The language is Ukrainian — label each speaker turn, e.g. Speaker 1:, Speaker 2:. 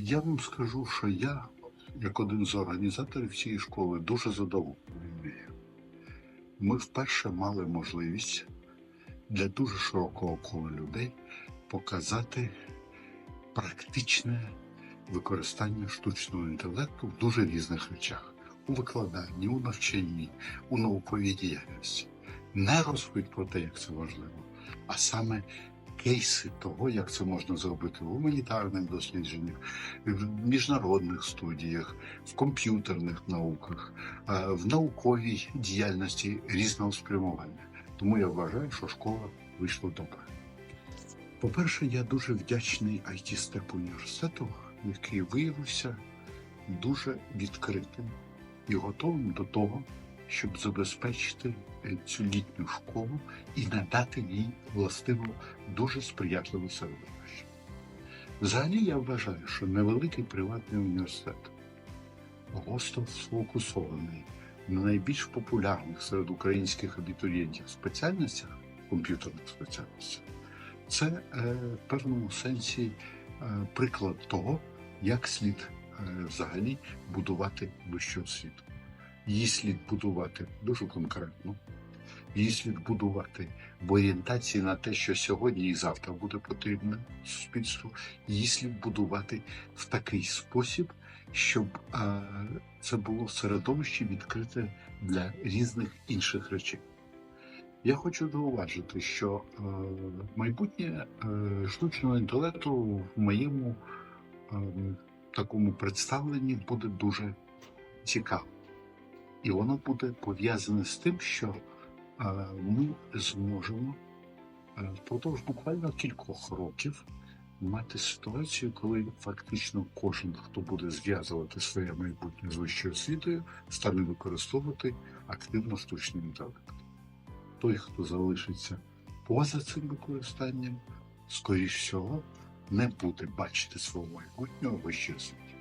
Speaker 1: Я вам скажу, що я, як один з організаторів цієї школи, дуже задоволений. Ми вперше мали можливість для дуже широкого кола людей показати практичне використання штучного інтелекту в дуже різних речах: у викладанні, у навчанні, у науковій діяльності. Не розповідь про те, як це важливо, а саме кейси того, як це можна зробити в гуманітарних дослідженнях, в міжнародних студіях, в комп'ютерних науках, е, в науковій діяльності різного спрямування. Тому я вважаю, що школа вийшла добре. По-перше, я дуже вдячний IT Step університету, який виявився дуже відкритим і готовим до того, щоб забезпечити е, цю літню школу і надати їй властиво дуже сприятливе середовище. Взагалі я вважаю, що невеликий приватний університет госто сфокусований на найбільш популярних серед українських абітурієнтів спеціальностях, комп'ютерних спеціальностях, це е, в певному сенсі е, приклад того, як слід взагалі будувати вищу освіту. Її слід будувати дуже конкретно, її слід будувати в орієнтації на те, що сьогодні і завтра буде потрібно суспільству. Її слід будувати в такий спосіб, щоб е, це було середовище відкрите для різних інших речей. Я хочу зауважити, що е, майбутнє е, штучного інтелекту в моєму е, такому представленні буде дуже цікаве. І воно буде пов'язане з тим, що е, ми зможемо е, впродовж буквально кількох років мати ситуацію, коли фактично кожен, хто буде зв'язувати своє майбутнє з вищою освітою, стане використовувати активно штучний інтелект. Той, хто залишиться поза цим використанням, скоріш всього, не буде бачити свого майбутнього вищої освіти.